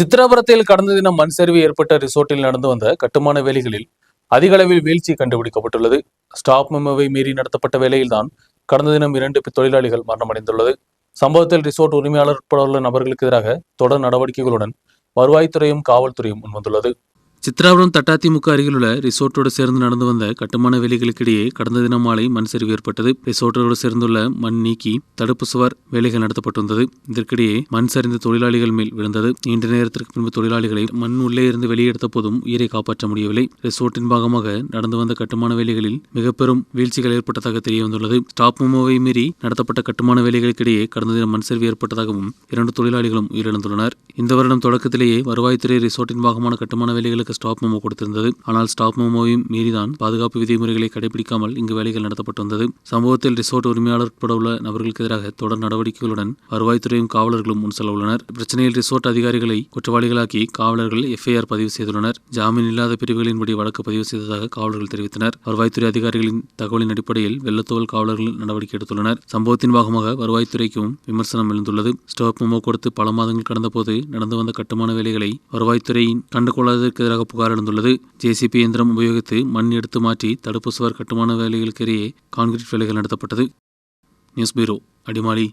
சித்திரபுரத்தில் கடந்த தினம் மண் சரிவு ஏற்பட்ட ரிசோர்ட்டில் நடந்து வந்த கட்டுமான வேலைகளில் அதிக அளவில் வீழ்ச்சி கண்டுபிடிக்கப்பட்டுள்ளது. ஸ்டாப் மெமோவை மீறி நடத்தப்பட்ட வேலையில்தான் கடந்த தினம் இரண்டு தொழிலாளிகள் மரணமடைந்துள்ளது. சம்பவத்தில் ரிசோர்ட் உரிமையாளர் உட்பட உள்ள நபர்களுக்கு எதிராக தொடர் நடவடிக்கைகளுடன் வருவாய்த்துறையும் காவல்துறையும் முன்வந்துள்ளது. சித்ராபுரம் தட்டாத்திமுக அருகிலுள்ள ரிசோர்ட்டோடு சேர்ந்து நடந்து வந்த கட்டுமான வேலைகளுக்கிடையே கடந்த தினம் மாலை மண் சரிவு ஏற்பட்டது. ரிசோர்ட்டோடு சேர்ந்துள்ள மண் நீக்கி தடுப்பு சுவர் வேலைகள் நடத்தப்பட்டிருந்தது இதற்கிடையே மண் சரிந்து தொழிலாளிகள் மேல் விழுந்தது. நீண்ட நேரத்திற்கு பின்பு தொழிலாளிகளை மண் உள்ளே இருந்து வெளியெடுத்த போதும் உயிரை காப்பாற்ற முடியவில்லை. ரிசோர்ட்டின் பாகமாக நடந்து வந்த கட்டுமான வேலைகளில் மிக பெரும் வீழ்ச்சிகள் ஏற்பட்டதாக தெரிய வந்துள்ளது ஸ்டாப் மெமோவை மீறி நடத்தப்பட்ட கட்டுமான வேலைகளுக்கிடையே கடந்த தினம் மண் சரிவு ஏற்பட்டதாகவும் இரண்டு தொழிலாளிகளும் உயிரிழந்துள்ளனர். இந்த வருடம் தொடக்கத்திலேயே வருவாய்த்துறை ரிசோர்ட்டின் பாகமான கட்டுமான வேலைகளுக்கு ஸ்டாப் மெமோ கொடுத்திருந்தது. ஆனால் ஸ்டாப் மெமோவையும் மீறிதான் பாதுகாப்பு விதிமுறைகளை கடைபிடிக்காமல் இங்கு வேலைகள் நடத்தப்பட்டு வந்தது. சம்பவத்தில் ரிசோர்ட் உரிமையாளர் உட்பட உள்ள நபர்களுக்கு எதிராக தொடர் நடவடிக்கைகளுடன் வருவாய்த்துறையும் காவலர்களும் முன் செல்ல உள்ளனர். பிரச்சனையில் ரிசோர்ட் அதிகாரிகளை குற்றவாளிகளாக்கி காவலர்கள் எஃப்ஐஆர் பதிவு செய்துள்ளனர். ஜாமீன் இல்லாத பிரிவுகளின்படி வழக்கு பதிவு செய்ததாக காவலர்கள் தெரிவித்தனர். வருவாய்த்துறை அதிகாரிகளின் தகவலின் அடிப்படையில் வெள்ளத்தோல் காவலர்கள் நடவடிக்கை எடுத்துள்ளனர். சம்பவத்தின் பாகமாக வருவாய்த்துறைக்கும் விமர்சனம் எழுந்துள்ளது. ஸ்டாப் மெமோ கொடுத்து பல மாதங்கள் கடந்தபோது நடந்து வந்த கட்டுமான வேலைகளை வருவாய்த்துறையின் கண்டுகொள்ளாததற்கு எதிராக புகார் எழுந்துள்ளது. ஜேசிபி இயந்திரம் உபயோகித்து மண் எடுத்து மாற்றி தடுப்பு சுவர் கட்டுமான வேலைகளுக்கிடையே கான்கிரீட் வேலைகள் நடத்தப்பட்டது. News bureau Adimali.